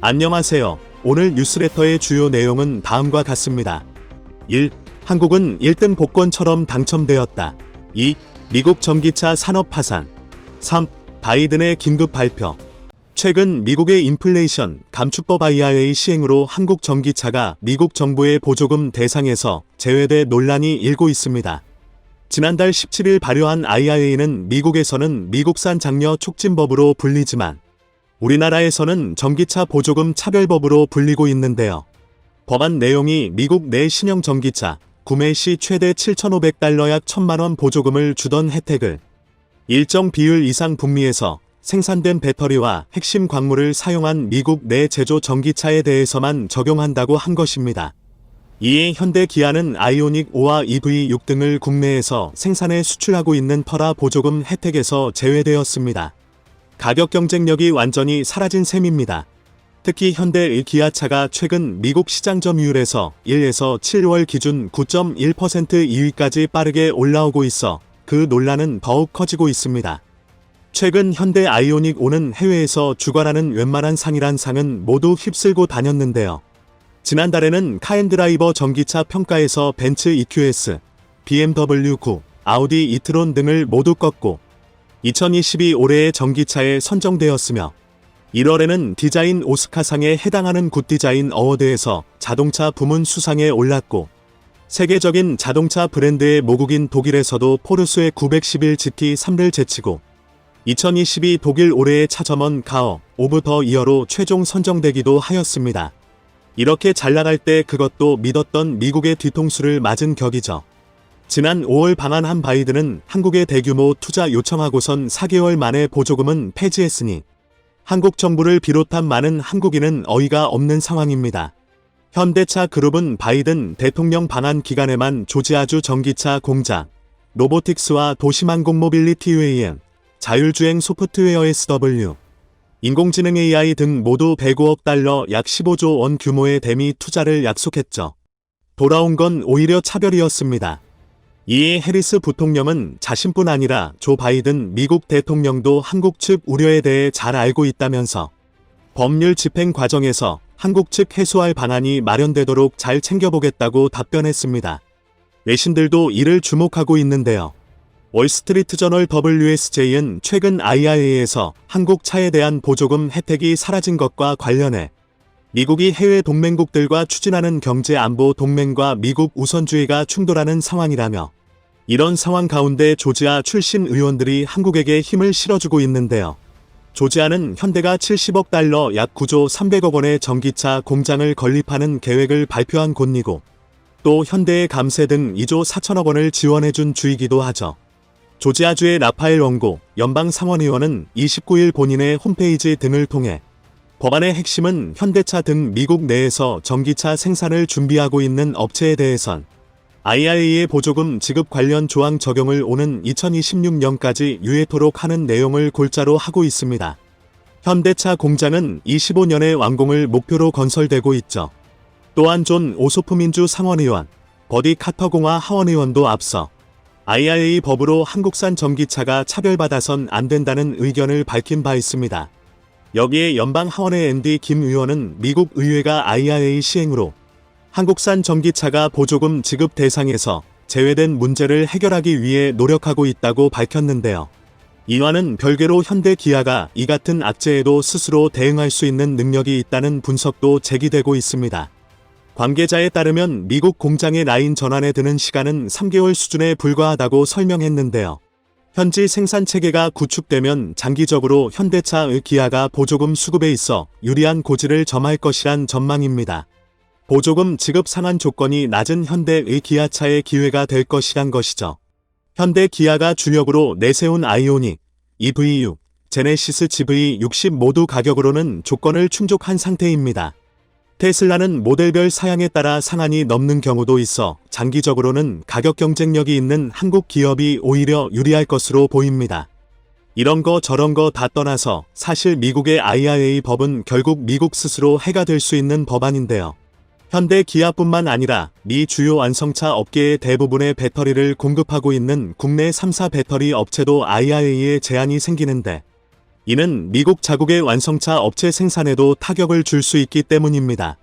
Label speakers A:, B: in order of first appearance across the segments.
A: 안녕하세요. 오늘 뉴스레터의 주요 내용은 다음과 같습니다. 1. 한국은 1등 복권처럼 당첨되었다. 2. 미국 전기차 산업 파산. 3. 바이든의 긴급 발표. 최근 미국의 인플레이션 감축법 IRA 시행으로 한국 전기차가 미국 정부의 보조금 대상에서 제외돼 논란이 일고 있습니다. 지난달 17일 발효한 IRA는 미국에서는 미국산 장려 촉진법으로 불리지만 우리나라에서는 전기차 보조금 차별법으로 불리고 있는데요. 법안 내용이 미국 내 신형 전기차 구매 시 최대 7,500달러 약 1,000만원 보조금을 주던 혜택을 일정 비율 이상 북미에서 생산된 배터리와 핵심 광물을 사용한 미국 내 제조 전기차에 대해서만 적용한다고 한 것입니다. 이에 현대 기아는 아이오닉 5와 EV6 등을 국내에서 생산해 수출하고 있는 퍼라 보조금 혜택에서 제외되었습니다. 가격 경쟁력이 완전히 사라진 셈입니다. 특히 현대의 기아차가 최근 미국 시장 점유율에서 1에서 7월 기준 9.1% 2위까지 빠르게 올라오고 있어 그 논란은 더욱 커지고 있습니다. 최근 현대 아이오닉 5는 해외에서 주관하는 웬만한 상이란 상은 모두 휩쓸고 다녔는데요. 지난달에는 카엔드라이버 전기차 평가에서 벤츠 EQS, BMW 9, 아우디 이트론 등을 모두 꺾고 2022 올해의 전기차에 선정되었으며 1월에는 디자인 오스카상에 해당하는 굿디자인 어워드에서 자동차 부문 수상에 올랐고 세계적인 자동차 브랜드의 모국인 독일에서도 포르쉐 911 GT3를 제치고 2022 독일 올해의 차점원 가어 오브 더 이어로 최종 선정되기도 하였습니다. 이렇게 잘 나갈 때 그것도 믿었던 미국의 뒤통수를 맞은 격이죠. 지난 5월 방한한 바이든은 한국에 대규모 투자 요청하고선 4개월 만에 보조금은 폐지했으니 한국 정부를 비롯한 많은 한국인은 어이가 없는 상황입니다. 현대차 그룹은 바이든 대통령 방한 기간에만 조지아주 전기차 공장, 로보틱스와 도시망공 모빌리티 웨이엔, 자율주행 소프트웨어 SW, 인공지능 AI 등 모두 105억 달러 약 15조 원 규모의 대미 투자를 약속했죠. 돌아온 건 오히려 차별이었습니다. 이에 해리스 부통령은 자신뿐 아니라 조 바이든 미국 대통령도 한국 측 우려에 대해 잘 알고 있다면서 법률 집행 과정에서 한국 측 해소할 방안이 마련되도록 잘 챙겨보겠다고 답변했습니다. 외신들도 이를 주목하고 있는데요. 월스트리트 저널 WSJ는 최근 IRA에서 한국 차에 대한 보조금 혜택이 사라진 것과 관련해 미국이 해외 동맹국들과 추진하는 경제 안보 동맹과 미국 우선주의가 충돌하는 상황이라며 이런 상황 가운데 조지아 출신 의원들이 한국에게 힘을 실어주고 있는데요. 조지아는 현대가 70억 달러 약 9조 300억 원의 전기차 공장을 건립하는 계획을 발표한 곳이고 또 현대의 감세 등 2조 4천억 원을 지원해준 주이기도 하죠. 조지아주의 라파엘 원고 연방 상원의원은 29일 본인의 홈페이지 등을 통해 법안의 핵심은 현대차 등 미국 내에서 전기차 생산을 준비하고 있는 업체에 대해선 IRA의 보조금 지급 관련 조항 적용을 오는 2026년까지 유예토록 하는 내용을 골자로 하고 있습니다. 현대차 공장은 25년의 완공을 목표로 건설되고 있죠. 또한 존 오소프 민주 상원의원, 버디 카터공화 하원의원도 앞서 IRA 법으로 한국산 전기차가 차별받아선 안 된다는 의견을 밝힌 바 있습니다. 여기에 연방 하원의 앤디 김 의원은 미국 의회가 IRA 시행으로 한국산 전기차가 보조금 지급 대상에서 제외된 문제를 해결하기 위해 노력하고 있다고 밝혔는데요. 이와는 별개로 현대 기아가 이 같은 악재에도 스스로 대응할 수 있는 능력이 있다는 분석도 제기되고 있습니다. 관계자에 따르면 미국 공장의 라인 전환에 드는 시간은 3개월 수준에 불과하다고 설명했는데요. 현지 생산 체계가 구축되면 장기적으로 현대차의 기아가 보조금 수급에 있어 유리한 고지를 점할 것이란 전망입니다. 보조금 지급 상한 조건이 낮은 현대의 기아차의 기회가 될 것이란 것이죠. 현대 기아가 주력으로 내세운 아이오닉, EV6, 제네시스 GV60 모두 가격으로는 조건을 충족한 상태입니다. 테슬라는 모델별 사양에 따라 상한이 넘는 경우도 있어 장기적으로는 가격 경쟁력이 있는 한국 기업이 오히려 유리할 것으로 보입니다. 이런 거 저런 거 다 떠나서 사실 미국의 IRA 법은 결국 미국 스스로 해가 될 수 있는 법안인데요. 현대 기아뿐만 아니라 미 주요 완성차 업계의 대부분의 배터리를 공급하고 있는 국내 3사 배터리 업체도 IRA에 제한이 생기는데 이는 미국 자국의 완성차 업체 생산에도 타격을 줄 수 있기 때문입니다.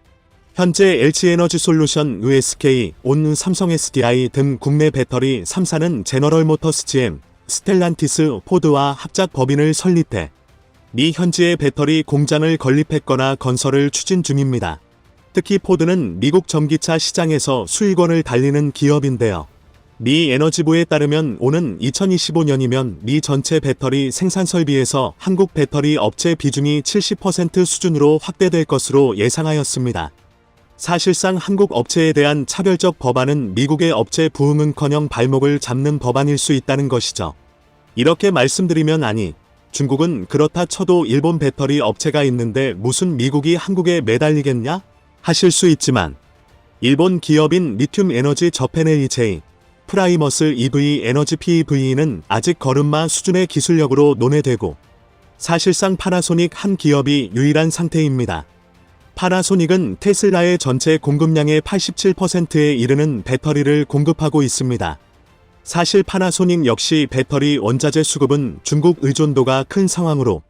A: 현재 LG에너지 솔루션, USK, 온 삼성 SDI 등 국내 배터리 3사는 제너럴 모터스 GM, 스텔란티스, 포드와 합작 법인을 설립해 미 현지의 배터리 공장을 건립했거나 건설을 추진 중입니다. 특히 포드는 미국 전기차 시장에서 수익원을 달리는 기업인데요. 미 에너지부에 따르면 오는 2025년이면 미 전체 배터리 생산 설비에서 한국 배터리 업체 비중이 70% 수준으로 확대될 것으로 예상하였습니다. 사실상 한국 업체에 대한 차별적 법안은 미국의 업체 부흥은커녕 발목을 잡는 법안일 수 있다는 것이죠. 이렇게 말씀드리면 아니, 중국은 그렇다 쳐도 일본 배터리 업체가 있는데 무슨 미국이 한국에 매달리겠냐? 하실 수 있지만, 일본 기업인 리튬 에너지 저페네이제 프라이머스 EV 에너지 PEV는 아직 걸음마 수준의 기술력으로 논의되고, 사실상 파나소닉 한 기업이 유일한 상태입니다. 파나소닉은 테슬라의 전체 공급량의 87%에 이르는 배터리를 공급하고 있습니다. 사실 파나소닉 역시 배터리 원자재 수급은 중국 의존도가 큰 상황으로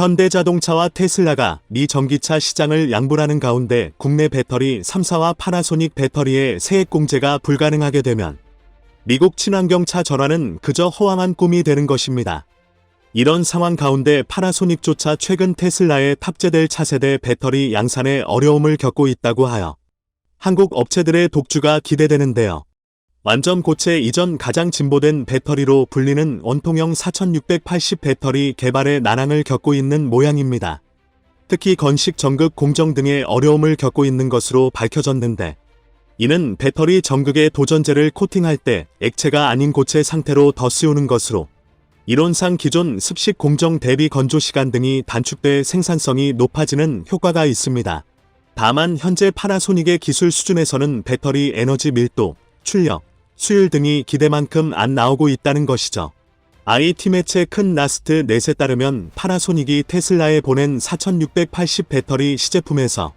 A: 현대자동차와 테슬라가 미 전기차 시장을 양분하는 가운데 국내 배터리 3사와 파나소닉 배터리의 세액 공제가 불가능하게 되면 미국 친환경차 전환은 그저 허황한 꿈이 되는 것입니다. 이런 상황 가운데 파나소닉조차 최근 테슬라에 탑재될 차세대 배터리 양산에 어려움을 겪고 있다고 하여 한국 업체들의 독주가 기대되는데요. 완전 고체 이전 가장 진보된 배터리로 불리는 원통형 4680 배터리 개발에 난항을 겪고 있는 모양입니다. 특히 건식 전극 공정 등의 어려움을 겪고 있는 것으로 밝혀졌는데 이는 배터리 전극의 도전제를 코팅할 때 액체가 아닌 고체 상태로 더 씌우는 것으로 이론상 기존 습식 공정 대비 건조 시간 등이 단축돼 생산성이 높아지는 효과가 있습니다. 다만 현재 파나소닉의 기술 수준에서는 배터리 에너지 밀도, 출력, 수율 등이 기대만큼 안 나오고 있다는 것이죠. IT 매체 큰 나스트 넷에 따르면 파나소닉이 테슬라에 보낸 4680 배터리 시제품에서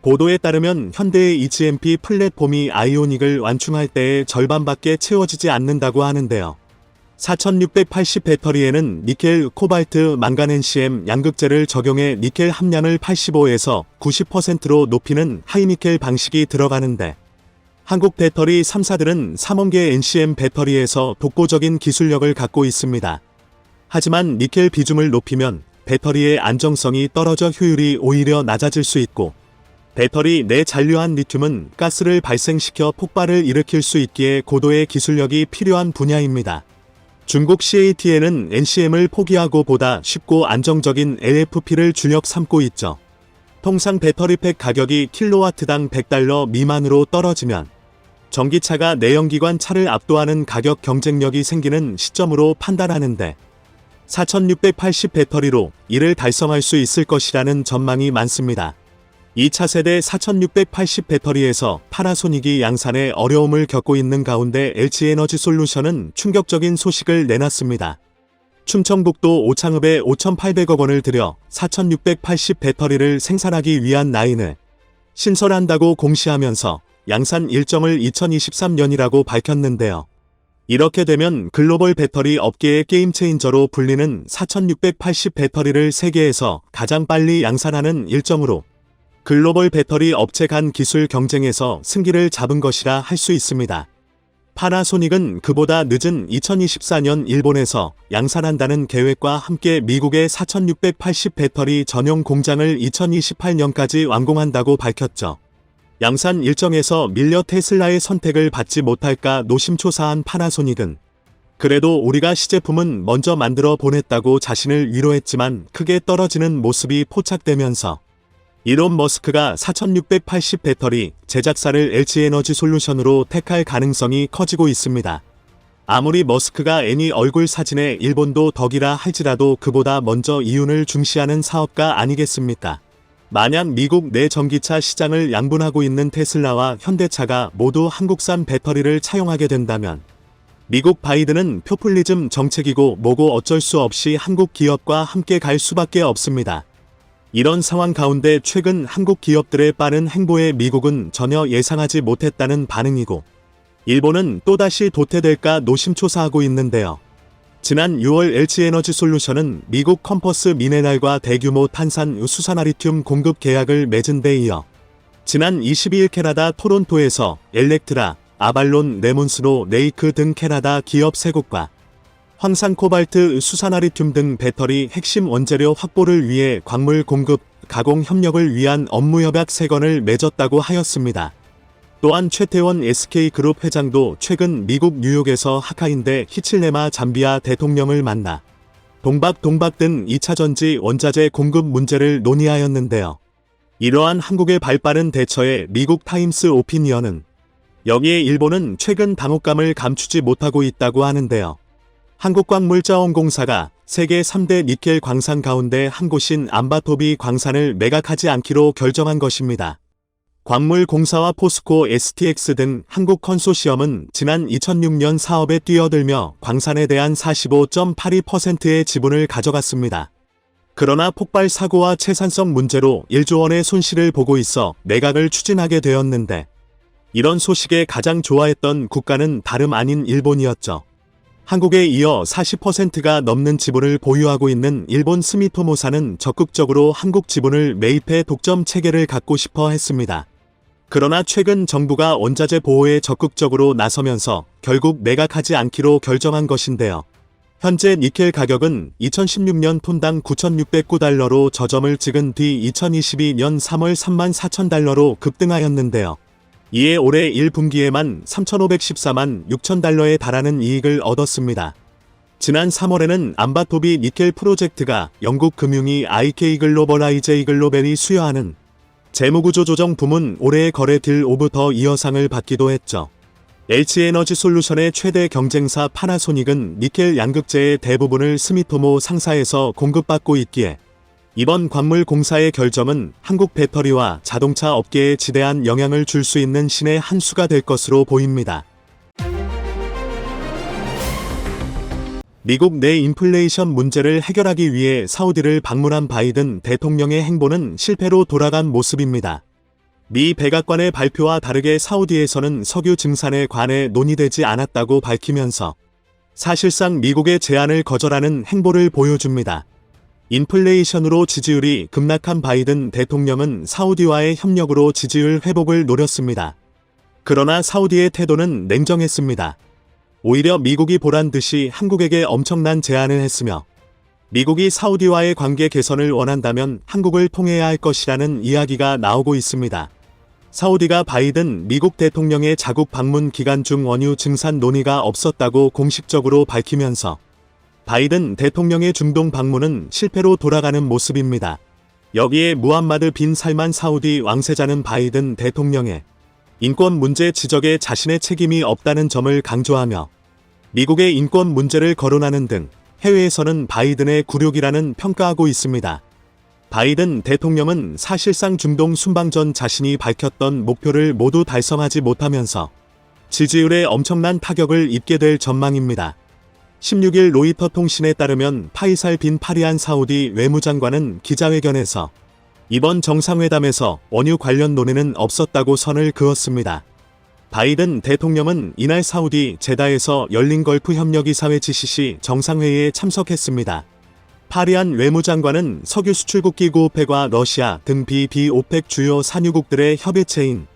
A: 보도에 따르면 현대의 EGMP 플랫폼이 아이오닉을 완충할 때의 절반밖에 채워지지 않는다고 하는데요. 4680 배터리에는 니켈, 코발트, 망간엔시엠 양극재를 적용해 니켈 함량을 85에서 90%로 높이는 하이니켈 방식이 들어가는데 한국 배터리 3사들은 3원계 NCM 배터리에서 독보적인 기술력을 갖고 있습니다. 하지만 니켈 비중을 높이면 배터리의 안정성이 떨어져 효율이 오히려 낮아질 수 있고 배터리 내 잔류한 리튬은 가스를 발생시켜 폭발을 일으킬 수 있기에 고도의 기술력이 필요한 분야입니다. 중국 CATL은 NCM을 포기하고 보다 쉽고 안정적인 LFP를 주력 삼고 있죠. 통상 배터리팩 가격이 킬로와트당 100달러 미만으로 떨어지면 전기차가 내연기관 차를 압도하는 가격 경쟁력이 생기는 시점으로 판단하는데 4680 배터리로 이를 달성할 수 있을 것이라는 전망이 많습니다. 2차 세대 4680 배터리에서 파나소닉이 양산에 어려움을 겪고 있는 가운데 LG에너지 솔루션은 충격적인 소식을 내놨습니다. 충청북도 오창읍에 5,800억 원을 들여 4680 배터리를 생산하기 위한 라인을 신설한다고 공시하면서 양산 일정을 2023년이라고 밝혔는데요. 이렇게 되면 글로벌 배터리 업계의 게임 체인저로 불리는 4680 배터리를 세계에서 가장 빨리 양산하는 일정으로 글로벌 배터리 업체 간 기술 경쟁에서 승기를 잡은 것이라 할 수 있습니다. 파나소닉은 그보다 늦은 2024년 일본에서 양산한다는 계획과 함께 미국의 4680 배터리 전용 공장을 2028년까지 완공한다고 밝혔죠. 양산 일정에서 밀려 테슬라의 선택을 받지 못할까 노심초사한 파나소닉은 그래도 우리가 시제품은 먼저 만들어 보냈다고 자신을 위로했지만 크게 떨어지는 모습이 포착되면서 이론 머스크가 4680 배터리 제작사를 LG에너지 솔루션으로 택할 가능성이 커지고 있습니다. 아무리 머스크가 애니 얼굴 사진에 일본도 덕이라 할지라도 그보다 먼저 이윤을 중시하는 사업가 아니겠습니까? 만약 미국 내 전기차 시장을 양분하고 있는 테슬라와 현대차가 모두 한국산 배터리를 차용하게 된다면 미국 바이든은 표퓰리즘 정책이고 뭐고 어쩔 수 없이 한국 기업과 함께 갈 수밖에 없습니다. 이런 상황 가운데 최근 한국 기업들의 빠른 행보에 미국은 전혀 예상하지 못했다는 반응이고 일본은 또다시 도태될까 노심초사하고 있는데요. 지난 6월 LG에너지 솔루션은 미국 컴퍼스 미네랄과 대규모 탄산 수산화리튬 공급 계약을 맺은 데 이어 지난 22일 캐나다 토론토에서 엘렉트라, 아발론, 레몬스로, 레이크 등 캐나다 기업 3곳과 황산 코발트, 수산화리튬 등 배터리 핵심 원재료 확보를 위해 광물 공급, 가공 협력을 위한 업무 협약 3건을 맺었다고 하였습니다. 또한 최태원 SK그룹 회장도 최근 미국 뉴욕에서 하카인데 히칠레마 잠비아 대통령을 만나 동박 동박 등 2차 전지 원자재 공급 문제를 논의하였는데요. 이러한 한국의 발빠른 대처에 미국 타임스 오피니언은 여기에 일본은 최근 당혹감을 감추지 못하고 있다고 하는데요. 한국광물자원공사가 세계 3대 니켈 광산 가운데 한 곳인 암바토비 광산을 매각하지 않기로 결정한 것입니다. 광물공사와 포스코 STX 등 한국 컨소시엄은 지난 2006년 사업에 뛰어들며 광산에 대한 45.82%의 지분을 가져갔습니다. 그러나 폭발 사고와 채산성 문제로 1조 원의 손실을 보고 있어 매각을 추진하게 되었는데 이런 소식에 가장 좋아했던 국가는 다름 아닌 일본이었죠. 한국에 이어 40%가 넘는 지분을 보유하고 있는 일본 스미토모사는 적극적으로 한국 지분을 매입해 독점 체계를 갖고 싶어 했습니다. 그러나 최근 정부가 원자재 보호에 적극적으로 나서면서 결국 매각하지 않기로 결정한 것인데요. 현재 니켈 가격은 2016년 톤당 9,609달러로 저점을 찍은 뒤 2022년 3월 3만 4천 달러로 급등하였는데요. 이에 올해 1분기에만 3,514만 6천 달러에 달하는 이익을 얻었습니다. 지난 3월에는 암바토비 니켈 프로젝트가 영국 금융위 IK 글로벌 IJ 글로벨이 수여하는 재무구조 조정 부문 올해의 거래 딜더 이어상을 받기도 했죠. H에너지 솔루션의 최대 경쟁사 파나소닉은 니켈 양극재의 대부분을 스미토모 상사에서 공급받고 있기에 이번 광물 공사의 결정은 한국 배터리와 자동차 업계에 지대한 영향을 줄 수 있는 신의 한 수가 될 것으로 보입니다. 미국 내 인플레이션 문제를 해결하기 위해 사우디를 방문한 바이든 대통령의 행보는 실패로 돌아간 모습입니다. 미 백악관의 발표와 다르게 사우디에서는 석유 증산에 관해 논의되지 않았다고 밝히면서 사실상 미국의 제안을 거절하는 행보를 보여줍니다. 인플레이션으로 지지율이 급락한 바이든 대통령은 사우디와의 협력으로 지지율 회복을 노렸습니다. 그러나 사우디의 태도는 냉정했습니다. 오히려 미국이 보란 듯이 한국에게 엄청난 제안을 했으며 미국이 사우디와의 관계 개선을 원한다면 한국을 통해야 할 것이라는 이야기가 나오고 있습니다. 사우디가 바이든 미국 대통령의 자국 방문 기간 중 원유 증산 논의가 없었다고 공식적으로 밝히면서 바이든 대통령의 중동 방문은 실패로 돌아가는 모습입니다. 여기에 무함마드 빈 살만 사우디 왕세자는 바이든 대통령의 인권 문제 지적에 자신의 책임이 없다는 점을 강조하며 미국의 인권 문제를 거론하는 등 해외에서는 바이든의 굴욕이라는 평가하고 있습니다. 바이든 대통령은 사실상 중동 순방 전 자신이 밝혔던 목표를 모두 달성하지 못하면서 지지율에 엄청난 타격을 입게 될 전망입니다. 16일 로이터 통신에 따르면 파이살 빈 파리안 사우디 외무장관은 기자회견에서 이번 정상회담에서 원유 관련 논의는 없었다고 선을 그었습니다. 바이든 대통령은 이날 사우디 제다에서 열린 걸프 협력이사회 GCC 정상회의에 참석했습니다. 파리안 외무장관은 석유 수출국 기 구 오펙과 러시아 등 비비오펙 주요 산유국들의 협의체인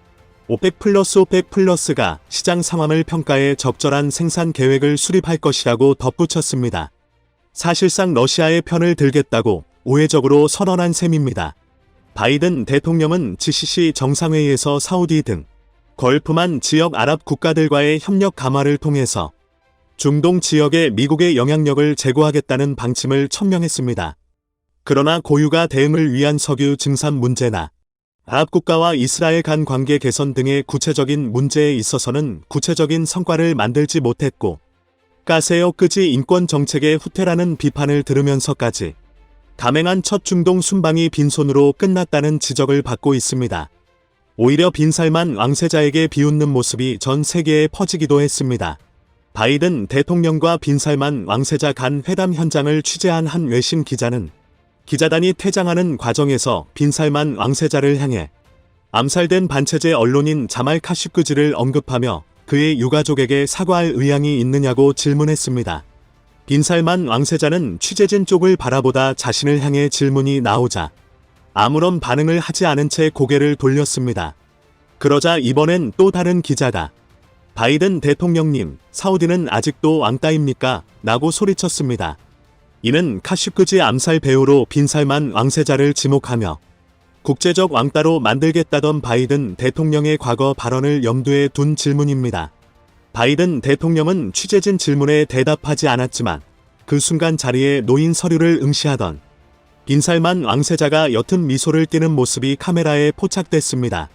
A: 오펙 플러스 오펙 플러스가 시장 상황을 평가해 적절한 생산 계획을 수립할 것이라고 덧붙였습니다. 사실상 러시아의 편을 들겠다고 우회적으로 선언한 셈입니다. 바이든 대통령은 GCC 정상회의에서 사우디 등 걸프만 지역 아랍 국가들과의 협력 강화를 통해서 중동 지역에 미국의 영향력을 제고하겠다는 방침을 천명했습니다. 그러나 고유가 대응을 위한 석유 증산 문제나 아랍 국가와 이스라엘 간 관계 개선 등의 구체적인 문제에 있어서는 구체적인 성과를 만들지 못했고 가세어 끄지 인권 정책의 후퇴라는 비판을 들으면서까지 감행한 첫 중동 순방이 빈손으로 끝났다는 지적을 받고 있습니다. 오히려 빈살만 왕세자에게 비웃는 모습이 전 세계에 퍼지기도 했습니다. 바이든 대통령과 빈살만 왕세자 간 회담 현장을 취재한 한 외신 기자는 기자단이 퇴장하는 과정에서 빈살만 왕세자를 향해 암살된 반체제 언론인 자말 카슈크지를 언급하며 그의 유가족에게 사과할 의향이 있느냐고 질문했습니다. 빈살만 왕세자는 취재진 쪽을 바라보다 자신을 향해 질문이 나오자 아무런 반응을 하지 않은 채 고개를 돌렸습니다. 그러자 이번엔 또 다른 기자가 바이든 대통령님, 사우디는 아직도 왕따입니까? 라고 소리쳤습니다. 이는 카슈크지 암살 배우로 빈살만 왕세자를 지목하며 국제적 왕따로 만들겠다던 바이든 대통령의 과거 발언을 염두에 둔 질문입니다. 바이든 대통령은 취재진 질문에 대답하지 않았지만 그 순간 자리에 놓인 서류를 응시하던 빈살만 왕세자가 옅은 미소를 띠는 모습이 카메라에 포착됐습니다.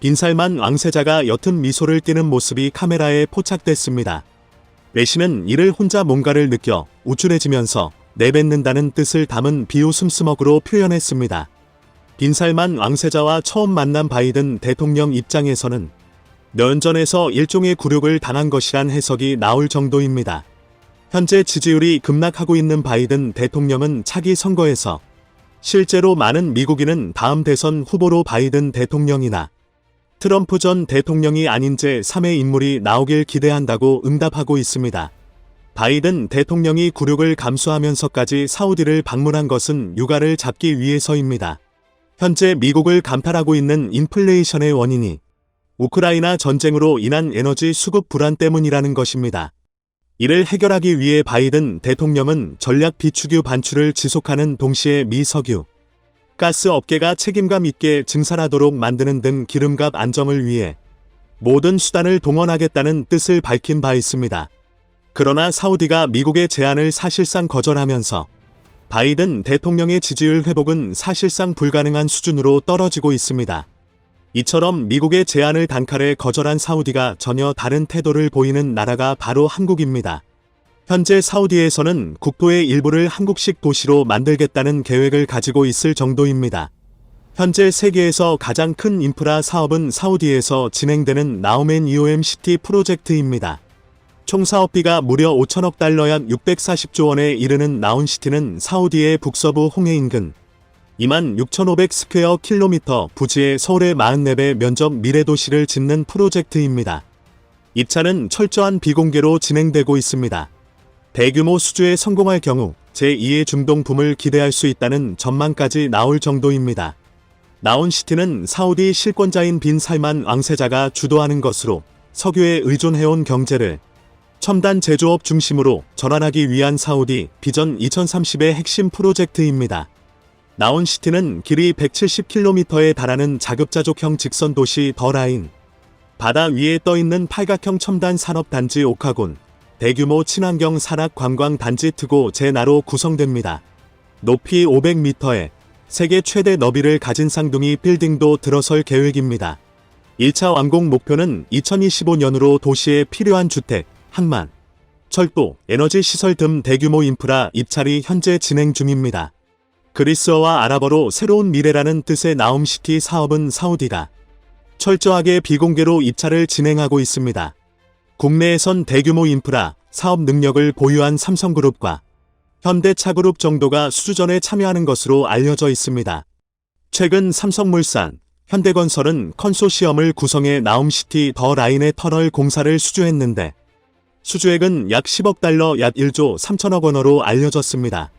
A: 빈살만 왕세자가 옅은 미소를 띠는 모습이 카메라에 포착됐습니다. 외신은 이를 혼자 뭔가를 느껴 우쭐해지면서 내뱉는다는 뜻을 담은 비웃음스먹으로 표현했습니다. 빈살만 왕세자와 처음 만난 바이든 대통령 입장에서는 면전에서 일종의 굴욕을 당한 것이란 해석이 나올 정도입니다. 현재 지지율이 급락하고 있는 바이든 대통령은 차기 선거에서 실제로 많은 미국인은 다음 대선 후보로 바이든 대통령이나 트럼프 전 대통령이 아닌 제3의 인물이 나오길 기대한다고 응답하고 있습니다. 바이든 대통령이 굴욕을 감수하면서까지 사우디를 방문한 것은 육아를 잡기 위해서입니다. 현재 미국을 감탈하고 있는 인플레이션의 원인이 우크라이나 전쟁으로 인한 에너지 수급 불안 때문이라는 것입니다. 이를 해결하기 위해 바이든 대통령은 전략 비축유 반출을 지속하는 동시에 미 석유, 가스 업계가 책임감 있게 증산하도록 만드는 등 기름값 안정을 위해 모든 수단을 동원하겠다는 뜻을 밝힌 바 있습니다. 그러나 사우디가 미국의 제안을 사실상 거절하면서 바이든 대통령의 지지율 회복은 사실상 불가능한 수준으로 떨어지고 있습니다. 이처럼 미국의 제안을 단칼에 거절한 사우디가 전혀 다른 태도를 보이는 나라가 바로 한국입니다. 현재 사우디에서는 국토의 일부를 한국식 도시로 만들겠다는 계획을 가지고 있을 정도입니다. 현재 세계에서 가장 큰 인프라 사업은 사우디에서 진행되는 나우멘 EOM 시티 프로젝트입니다. 총 사업비가 무려 5천억 달러 약 640조 원에 이르는 나운시티는 사우디의 북서부 홍해 인근 2만 6,500 스퀘어 킬로미터 부지의 서울의 44배 면적 미래도시를 짓는 프로젝트입니다. 입찰은 철저한 비공개로 진행되고 있습니다. 대규모 수주에 성공할 경우 제2의 중동 붐을 기대할 수 있다는 전망까지 나올 정도입니다. 나온시티는 사우디 실권자인 빈 살만 왕세자가 주도하는 것으로 석유에 의존해온 경제를 첨단 제조업 중심으로 전환하기 위한 사우디 비전 2030의 핵심 프로젝트입니다. 나온시티는 길이 170km에 달하는 자급자족형 직선 도시 더 라인, 바다 위에 떠있는 팔각형 첨단 산업단지 오카곤, 대규모 친환경 산악 관광 단지 트고 제나로 구성됩니다. 높이 500m에 세계 최대 너비를 가진 쌍둥이 빌딩도 들어설 계획입니다. 1차 완공 목표는 2025년으로 도시에 필요한 주택, 항만, 철도, 에너지 시설 등 대규모 인프라 입찰이 현재 진행 중입니다. 그리스어와 아랍어로 새로운 미래라는 뜻의 나움시티 사업은 사우디가 철저하게 비공개로 입찰을 진행하고 있습니다. 국내에선 대규모 인프라, 사업 능력을 보유한 삼성그룹과 현대차그룹 정도가 수주전에 참여하는 것으로 알려져 있습니다. 최근 삼성물산, 현대건설은 컨소시엄을 구성해 나움시티 더 라인의 터널 공사를 수주했는데 수주액은 약 10억 달러 약 1조 3천억 원어로 알려졌습니다.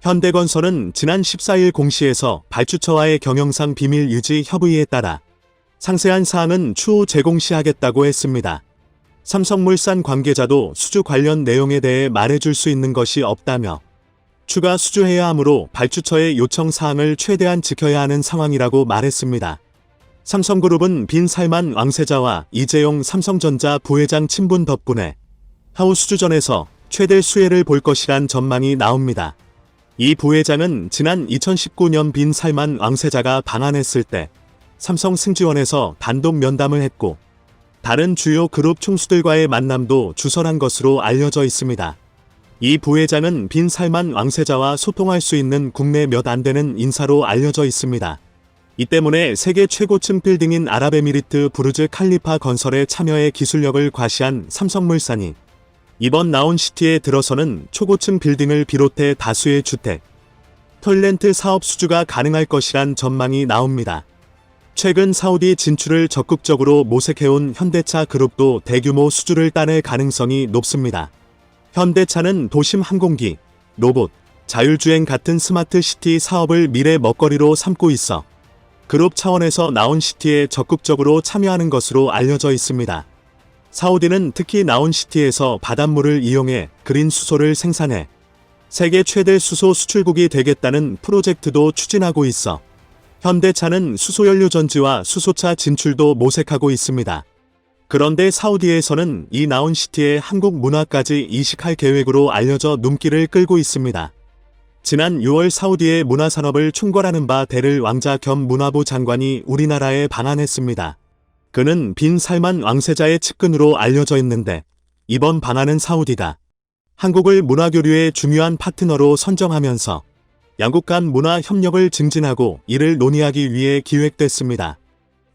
A: 현대건설은 지난 14일 공시에서 발주처와의 경영상 비밀 유지 협의에 따라 상세한 사항은 추후 제공시하겠다고 했습니다. 삼성물산 관계자도 수주 관련 내용에 대해 말해줄 수 있는 것이 없다며 추가 수주해야 하므로 발주처의 요청 사항을 최대한 지켜야 하는 상황이라고 말했습니다. 삼성그룹은 빈 살만 왕세자와 이재용 삼성전자 부회장 친분 덕분에 하우 수주전에서 최대 수혜를 볼 것이란 전망이 나옵니다. 이 부회장은 지난 2019년 빈 살만 왕세자가 방한했을 때 삼성 승지원에서 단독 면담을 했고 다른 주요 그룹 총수들과의 만남도 주선한 것으로 알려져 있습니다. 이 부회장은 빈 살만 왕세자와 소통할 수 있는 국내 몇 안 되는 인사로 알려져 있습니다. 이 때문에 세계 최고층 빌딩인 아랍에미리트 부르즈 칼리파 건설에 참여해 기술력을 과시한 삼성물산이 이번 나온시티에 들어서는 초고층 빌딩을 비롯해 다수의 주택, 톨렌트 사업 수주가 가능할 것이란 전망이 나옵니다. 최근 사우디 진출을 적극적으로 모색해온 현대차 그룹도 대규모 수주를 따낼 가능성이 높습니다. 현대차는 도심 항공기, 로봇, 자율주행 같은 스마트 시티 사업을 미래 먹거리로 삼고 있어 그룹 차원에서 나온 시티에 적극적으로 참여하는 것으로 알려져 있습니다. 사우디는 특히 나온 시티에서 바닷물을 이용해 그린 수소를 생산해 세계 최대 수소 수출국이 되겠다는 프로젝트도 추진하고 있어 현대차는 수소연료 전지와 수소차 진출도 모색하고 있습니다. 그런데 사우디에서는 이 나온 시티에 한국 문화까지 이식할 계획으로 알려져 눈길을 끌고 있습니다. 지난 6월 사우디의 문화산업을 총괄하는 바 데를 왕자 겸 문화부 장관이 우리나라에 방한했습니다. 그는 빈 살만 왕세자의 측근으로 알려져 있는데 이번 방한은 사우디가 한국을 문화교류의 중요한 파트너로 선정하면서 양국 간 문화 협력을 증진하고 이를 논의하기 위해 기획됐습니다.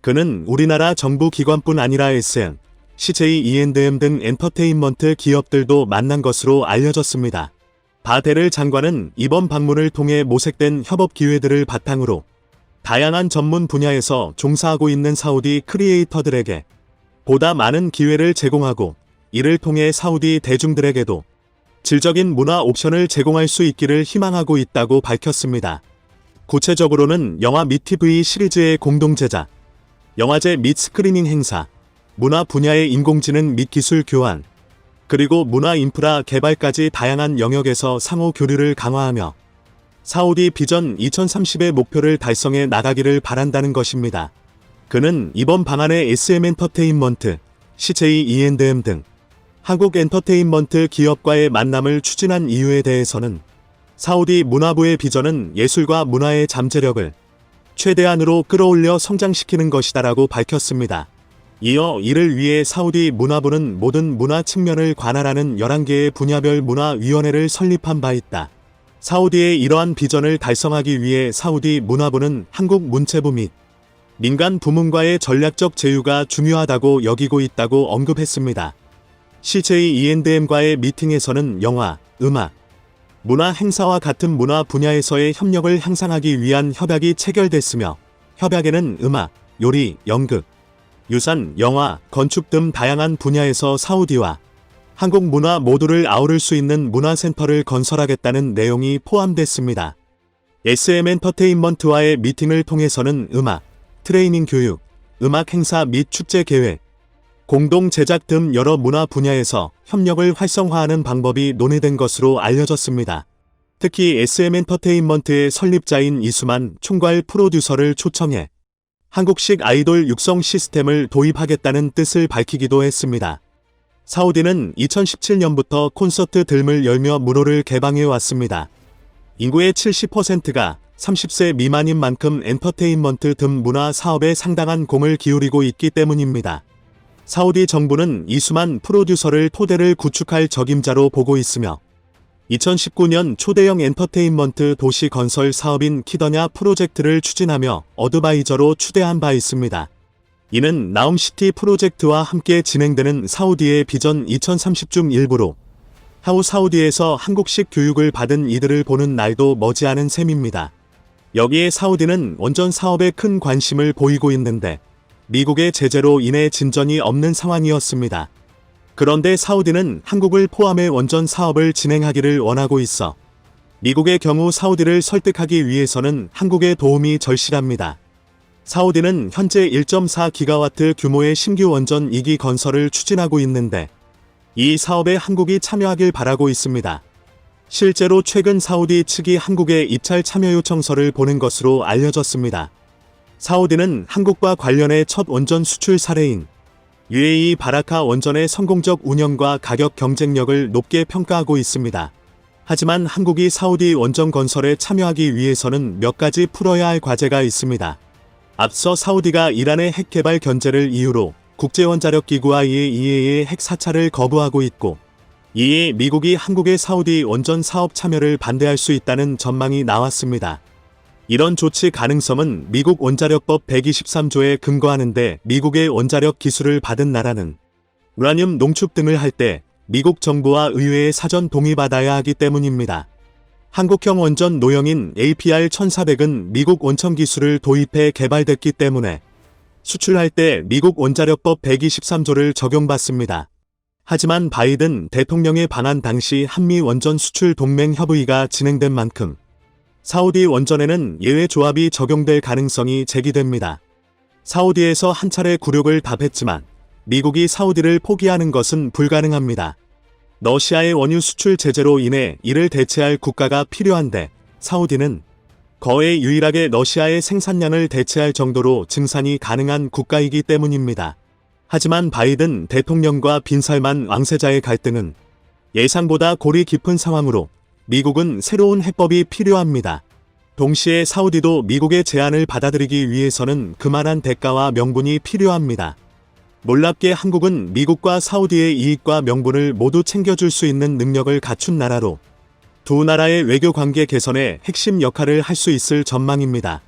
A: 그는 우리나라 정부 기관뿐 아니라 SM, CJ E&M 등 엔터테인먼트 기업들도 만난 것으로 알려졌습니다. 바데를 장관은 이번 방문을 통해 모색된 협업 기회들을 바탕으로 다양한 전문 분야에서 종사하고 있는 사우디 크리에이터들에게 보다 많은 기회를 제공하고 이를 통해 사우디 대중들에게도 질적인 문화 옵션을 제공할 수 있기를 희망하고 있다고 밝혔습니다. 구체적으로는 영화 및 TV 시리즈의 공동 제작, 영화제 및 스크리닝 행사, 문화 분야의 인공지능 및 기술 교환, 그리고 문화 인프라 개발까지 다양한 영역에서 상호 교류를 강화하며 사우디 비전 2030의 목표를 달성해 나가기를 바란다는 것입니다. 그는 이번 방안에 SM 엔터테인먼트, CJ E&M 등 한국 엔터테인먼트 기업과의 만남을 추진한 이유에 대해서는 사우디 문화부의 비전은 예술과 문화의 잠재력을 최대한으로 끌어올려 성장시키는 것이다라고 밝혔습니다. 이어 이를 위해 사우디 문화부는 모든 문화 측면을 관할하는 11개의 분야별 문화위원회를 설립한 바 있다. 사우디의 이러한 비전을 달성하기 위해 사우디 문화부는 한국 문체부 및 민간 부문과의 전략적 제휴가 중요하다고 여기고 있다고 언급했습니다. CJ E&M과의 미팅에서는 영화, 음악, 문화 행사와 같은 문화 분야에서의 협력을 향상하기 위한 협약이 체결됐으며 협약에는 음악, 요리, 연극, 유산, 영화, 건축 등 다양한 분야에서 사우디와 한국 문화 모두를 아우를 수 있는 문화 센터를 건설하겠다는 내용이 포함됐습니다. SM 엔터테인먼트와의 미팅을 통해서는 음악, 트레이닝 교육, 음악 행사 및 축제 계획, 공동 제작 등 여러 문화 분야에서 협력을 활성화하는 방법이 논의된 것으로 알려졌습니다. 특히 SM 엔터테인먼트의 설립자인 이수만 총괄 프로듀서를 초청해 한국식 아이돌 육성 시스템을 도입하겠다는 뜻을 밝히기도 했습니다. 사우디는 2017년부터 콘서트 들물 열며 문호를 개방해 왔습니다. 인구의 70%가 30세 미만인 만큼 엔터테인먼트 등 문화 사업에 상당한 공을 기울이고 있기 때문입니다. 사우디 정부는 이수만 프로듀서를 토대를 구축할 적임자로 보고 있으며 2019년 초대형 엔터테인먼트 도시 건설 사업인 키더냐 프로젝트를 추진하며 어드바이저로 추대한 바 있습니다. 이는 나움시티 프로젝트와 함께 진행되는 사우디의 비전 2030 중 일부로 하우 사우디에서 한국식 교육을 받은 이들을 보는 날도 머지않은 셈입니다. 여기에 사우디는 원전 사업에 큰 관심을 보이고 있는데 미국의 제재로 인해 진전이 없는 상황이었습니다. 그런데 사우디는 한국을 포함해 원전 사업을 진행하기를 원하고 있어 미국의 경우 사우디를 설득하기 위해서는 한국의 도움이 절실합니다. 사우디는 현재 1.4기가와트 규모의 신규 원전 2기 건설을 추진하고 있는데 이 사업에 한국이 참여하길 바라고 있습니다. 실제로 최근 사우디 측이 한국에 입찰 참여 요청서를 보낸 것으로 알려졌습니다. 사우디는 한국과 관련해 첫 원전 수출 사례인 UAE 바라카 원전의 성공적 운영과 가격 경쟁력을 높게 평가하고 있습니다. 하지만 한국이 사우디 원전 건설에 참여하기 위해서는 몇 가지 풀어야 할 과제가 있습니다. 앞서 사우디가 이란의 핵 개발 견제를 이유로 국제원자력기구와 IAEA의 핵 사찰을 거부하고 있고 이에 미국이 한국의 사우디 원전 사업 참여를 반대할 수 있다는 전망이 나왔습니다. 이런 조치 가능성은 미국 원자력법 123조에 근거하는데 미국의 원자력 기술을 받은 나라는 우라늄 농축 등을 할 때 미국 정부와 의회의 사전 동의받아야 하기 때문입니다. 한국형 원전 노형인 APR 1400은 미국 원천 기술을 도입해 개발됐기 때문에 수출할 때 미국 원자력법 123조를 적용받습니다. 하지만 바이든 대통령의 방한 당시 한미 원전 수출 동맹 협의가 진행된 만큼 사우디 원전에는 예외 조합이 적용될 가능성이 제기됩니다. 사우디에서 한 차례 굴욕을 답했지만 미국이 사우디를 포기하는 것은 불가능합니다. 러시아의 원유 수출 제재로 인해 이를 대체할 국가가 필요한데 사우디는 거의 유일하게 러시아의 생산량을 대체할 정도로 증산이 가능한 국가이기 때문입니다. 하지만 바이든 대통령과 빈살만 왕세자의 갈등은 예상보다 골이 깊은 상황으로 미국은 새로운 해법이 필요합니다. 동시에 사우디도 미국의 제안을 받아들이기 위해서는 그만한 대가와 명분이 필요합니다. 놀랍게 한국은 미국과 사우디의 이익과 명분을 모두 챙겨줄 수 있는 능력을 갖춘 나라로 두 나라의 외교 관계 개선에 핵심 역할을 할 수 있을 전망입니다.